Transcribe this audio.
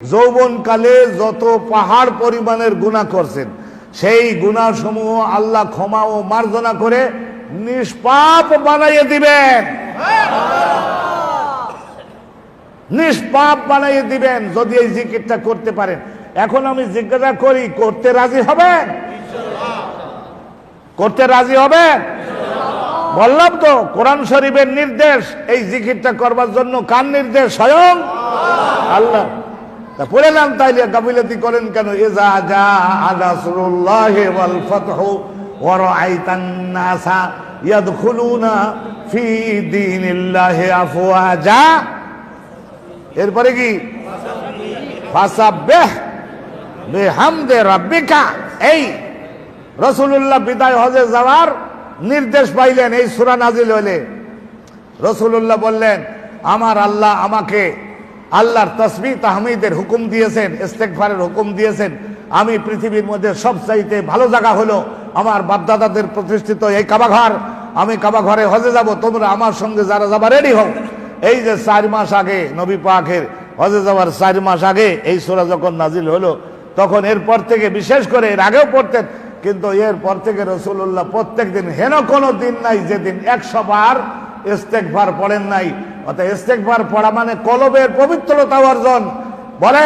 যৌবনকালে যত পাহাড় পরিমাণের গুণা করছেন, সেই গুণাসমূহ আল্লাহ ক্ষমা ও মার্জনা করে নিষ্পাপ বানাইয়ে দিবেন। নিষ্পাপ বানাইয়ে দিবেন, যদি এই জিকিরটা করতে পারেন। এখন আমি জিজ্ঞাসা করি, করতে রাজি হবেন? করতে রাজি হবেন? বললাম তো, কোরআন শরীফের নির্দেশ, এই জিকিরটা করবার জন্য কার নির্দেশ? স্বয়ং আল্লাহ। তা পড়েলাম তাইলে গাফিলতি করেন কেন? ইজা জা আনাসরুল্লাহ ওয়াল ফাতহু ওয়া রাআইতান নাসা ইয়াদখুলুনা ফি দীনিল্লাহি আফওয়াজা। এরপরে কি? ফাসাব্বিহ বিহামদি রাব্বিকা। এই রসুল্লাহ বিদায় হজে যাওয়ার নির্দেশ পাইলেন, এই সুরা নাজিল হইলে। রসুল্লাহ বললেন, আমার আল্লাহ আমাকে আল্লাহর তসবি তাহমিদের হুকুম দিয়েছেন ইস্তেকফারের হুকুম দিয়েছেন। আমি পৃথিবীর মধ্যে সবচাইতে ভালো জায়গা হলো আমার বাপদাদাদের প্রতিষ্ঠিত এই কাবাঘর। আমি কাবাঘরে হজে যাব, তোমরা আমার সঙ্গে যারা যাবা রেডি হও। এই যে চার মাস আগে নবী পাখের হজে যাওয়ার চার মাস আগে এই সোরা যখন নাজিল হলো, তখন এরপর থেকে বিশেষ করে এর আগেও পড়তেন, কিন্তু এরপর থেকে রসুল্লাহ প্রত্যেক দিন হেন কোনো দিন নাই, যেদিন একশো বার ইস্তেকভার পড়েন নাই। অর্থাৎ ইস্তেকবার পড়া মানে কলবের পবিত্রতা অর্জন। বলে